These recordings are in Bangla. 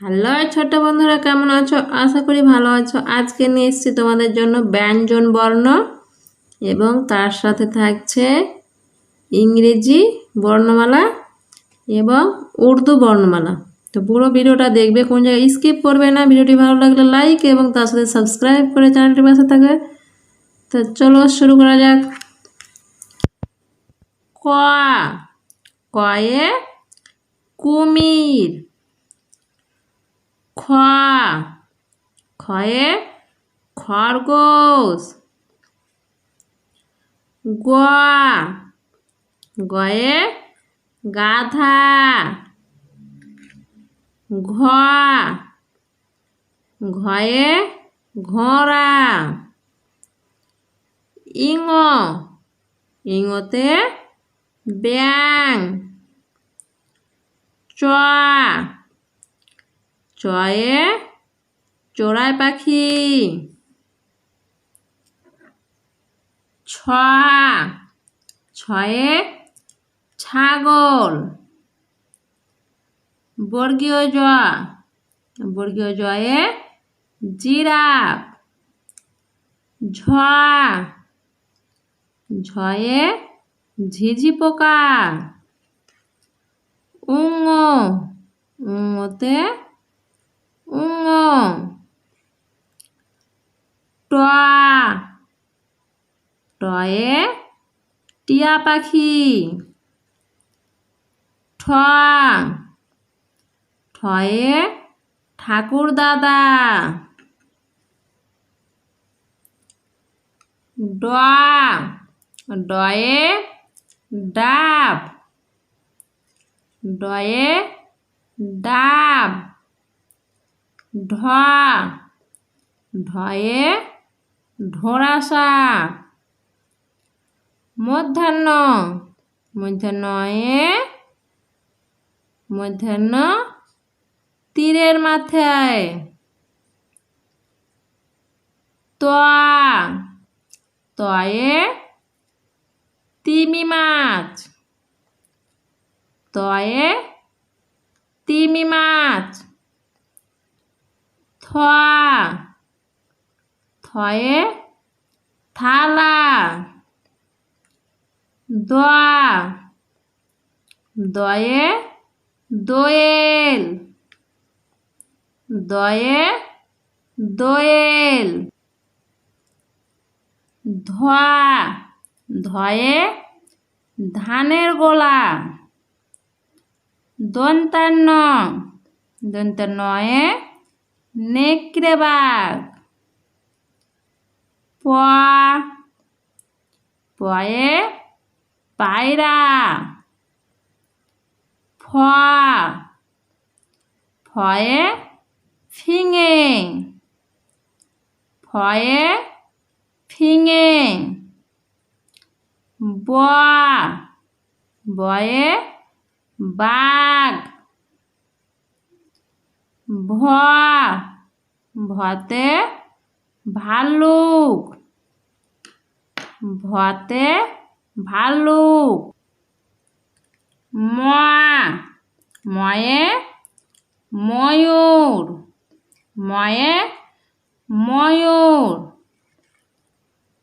হ্যালো ছোট বন্ধুরা, কেমন আছো? আশা করি ভালো আছো। আজকে নিয়ে এসেছি তোমাদের জন্য ব্যঞ্জন বর্ণ এবং তার সাথে থাকছে ইংরেজি বর্ণমালা এবং উর্দু বর্ণমালা। তো পুরো ভিডিওটা দেখবে, কোন জায়গায় স্কিপ করবে না। ভিডিওটি ভালো লাগলে লাইক এবং তার সাথে সাবস্ক্রাইব করে চ্যানেলটি পাশে থাকবে। তো চলো শুরু করা যাক। কয়ে কুমির। খ খয়ে খরগোশ। গ গয়ে গাধা। ঘ ঘয়ে ঘোড়া। ইঙ। ইঙতে ব্যাং চ চয়ে চড়াই পাখি। ছ ছয়ে ছাগল। বর্গীয় জ বর্গীয় জয়ে জিরাফ। ঝ ঝয়ে ঝিঝি পোকা। উঙ, উঙতে উঙ টয়ে টিয়া পাখি। ঠ। ঠয়ে ঠাকুর দাদা। ড। ডয়ে ডাব। ডয়ে ডাব। ঢ। ঢয়ে ঢোড়াসা মধ্যাহ্ন। মধ্যাহ্নয়ে মধ্যাহ্ন তীরের মাথায়। তোয়া তয়ে তিমি মাছ। তয়ে তিমি মাছ। থয়ে থালা দোয়া দয়ে দোয়েল দয়ে দোয়েল ধোয়া ধয়ে ধানের গোলা দন্তান্ন দন্তান্নয়ে নেকড়ে বাঘ প পয়ে পায়রা। ফ ফয়ে ফিঙে। ফয়ে ফিঙে। ব বয়ে বাঘ। ভ ভতে ভালুক ভতে ভালুক ম ময়ে ময়ূর। ময়ে ময়ূর।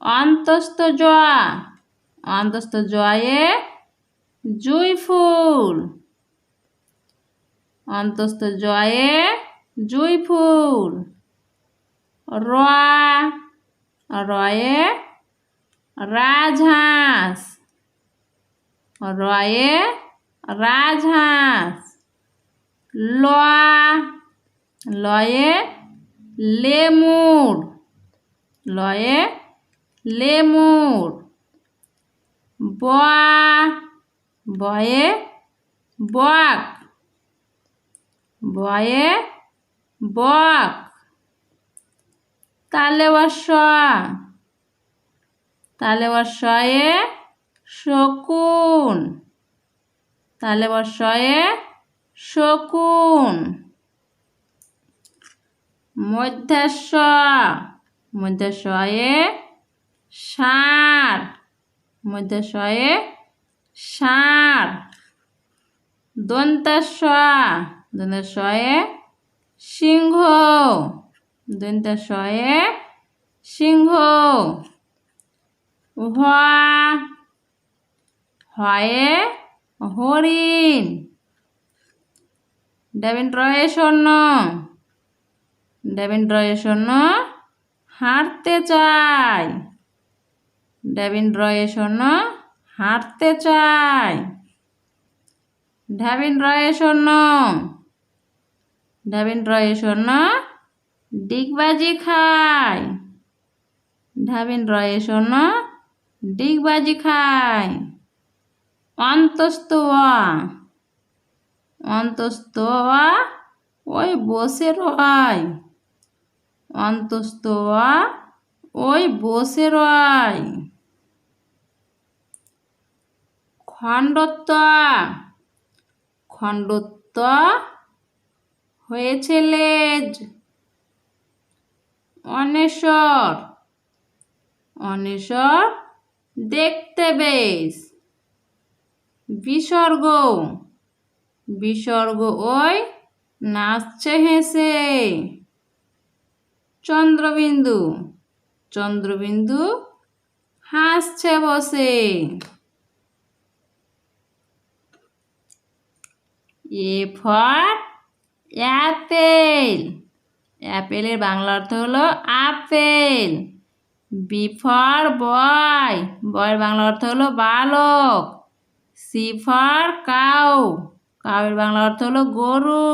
অন্তস্থ জয়া। অন্তস্থ জয়ে জুই ফুল। অন্তস্থ জয়ে জুই ফুল। র রয়ে রাজহাঁস। রয়ে রাজহাঁস। ল লয়ে লেমুর। লয়ে লেমুর। ব বয়ে বক বয়ে বক। তালে বর্ষ তালে বর্ষয়ে শকুন। তালে বর্ষয়ে শকুন। মধ্যাস্ব মধ্যাস্বয়ে ষাঁড় মধ্যাশয়ে ষাঁড় দন্তাস্ব দন্তাস্বয়ে সিংহ। দন্তা শয়ে সিংহ। হওয়া হয়ে হরিণ। ডেবিন রয়ে স্বর্ণ। ডেবিন রয়ে স্বর্ণ হাঁটতে চাই ডেবিন রয়ে স্বর্ণ হাঁটতে চাই ঢাবিন রয়ে স্বর্ণ ঢাবিন রয়ে স্বর্ণ ডিগবাজি খায় ঢাবিন রয়ে স্বর্ণ ডিগবাজি খায় অন্তস্তোয়া অন্তস্তোয়া ওই বসে রয় অন্তস্তোয়া ওই বসে রয় খণ্ডত্ব খণ্ডত্ব হয়েছে লেজ অনেশ্বর। অনেশ্বর দেখতে বেশ। বিসর্গ। বিসর্গ ওই নাচছে হেসে। চন্দ্রবিন্দু। চন্দ্রবিন্দু হাসছে বসে। A for apple. অ্যাপেলের বাংলা অর্থ হলো আপেল। বি ফর বয় বয়ের বাংলা অর্থ হলো বালক। সি ফর কাউ কাউয়ের বাংলা অর্থ হলো গরু।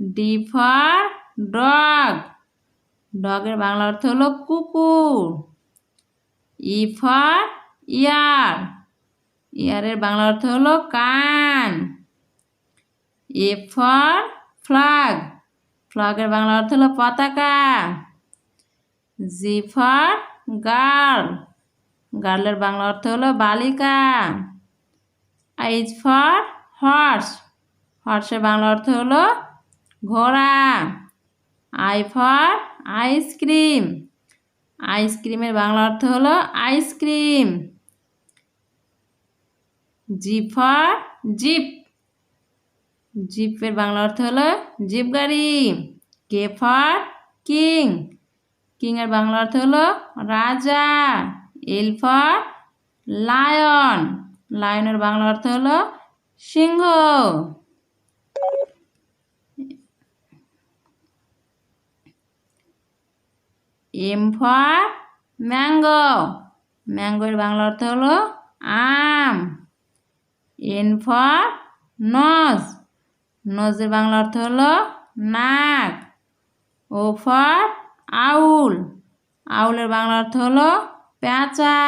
ডি ফর ডগ ডগের বাংলা অর্থ হলো কুকুর। ই ফর ইয়ার ইয়ারের বাংলা অর্থ হলো কান। এ ফর ফ্লাগ ফ্লাগের বাংলা অর্থ হলো পতাকা। জি ফর গার্ল গার্লের বাংলা অর্থ হলো বালিকা। আইজ ফর হর্স হর্সের বাংলা অর্থ হলো ঘোড়া। আই ফর আইসক্রিম আইসক্রিমের বাংলা অর্থ হলো ice cream G for jeep জিপের Bangla অর্থ হলো জিপ গাড়ি কে ফর কিং। কিংয়ের বাংলা অর্থ হলো রাজা। L for lion. লায়নের বাংলা অর্থ হলো সিংহ। M for mango. ম্যাঙ্গোর বাংলা অর্থ হলো আম। এন ফর নজ নজের বাংলা অর্থ হলো নাক। ও ফর আউল। আউলের বাংলা অর্থ হলো পেঁচা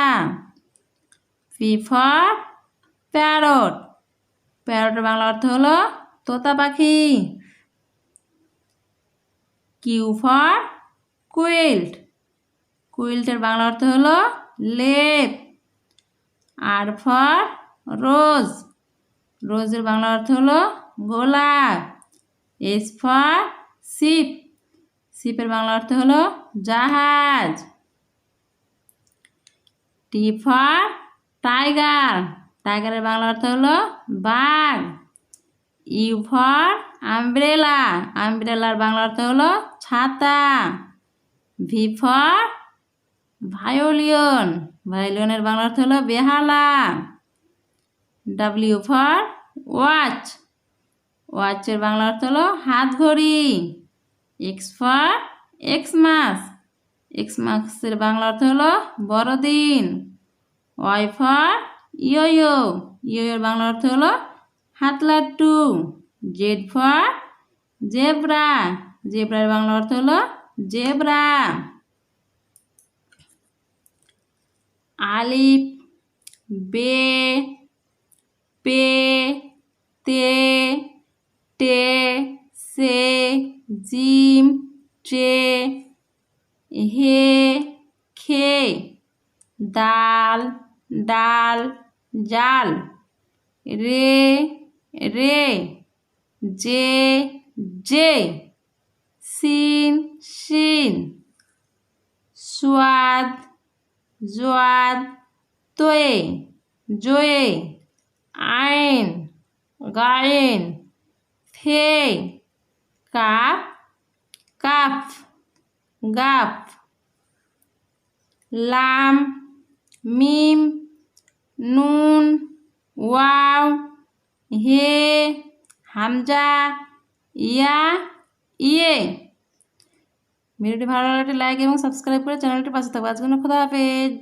পি ফর প্যারট। প্যারটের বাংলা অর্থ হলো তোতা পাখি। Q for quilt. কুইল্টের বাংলা অর্থ হলো লেপ। R for rose. রোজের বাংলা অর্থ হলো গোলাপ এস ফর শিপ শিপের বাংলা অর্থ হলো জাহাজ। টি ফর টাইগার টাইগারের বাংলা অর্থ হলো বাঘ। ইউ ফর আমব্রেলা আমব্রেলার বাংলা অর্থ হলো ছাতা। ভি ফর ভায়োলিয়ন ভায়োলিয়নের বাংলা অর্থ হলো বেহালা। ডাব্লিউ ফর ওয়াচ ওয়াচের বাংলা অর্থ হলো হাত ঘড়ি। এক্স ফর এক্স মাস এক্স মাসের বাংলা অর্থ হলো বড়দিন। ওয়াই ফর ইয়ো ইয়োর বাংলা অর্থ হলো হাত লাড্ডু। জেড ফর জেব্রা জেব্রার বাংলা অর্থ হলো জেব্রা। আলিফ, বে, পে জিম ট্রে হে খে দাল ডাল জাল রে রে জে জে সিন সিন সোয়াদ জোয়াদ তোয়ে জোয়ে আইন গায়েন ফে কাপ কাফ গাফ লাম, মিম, নুন, ওয়াও, হে, হামজা, ইয়া ইয়ে। ভিডিওটি ভালো লাগলে লাইক এবং সাবস্ক্রাইব করে চ্যানেলটি পাশে থাকবে। আজকে খোদা হাফেজ।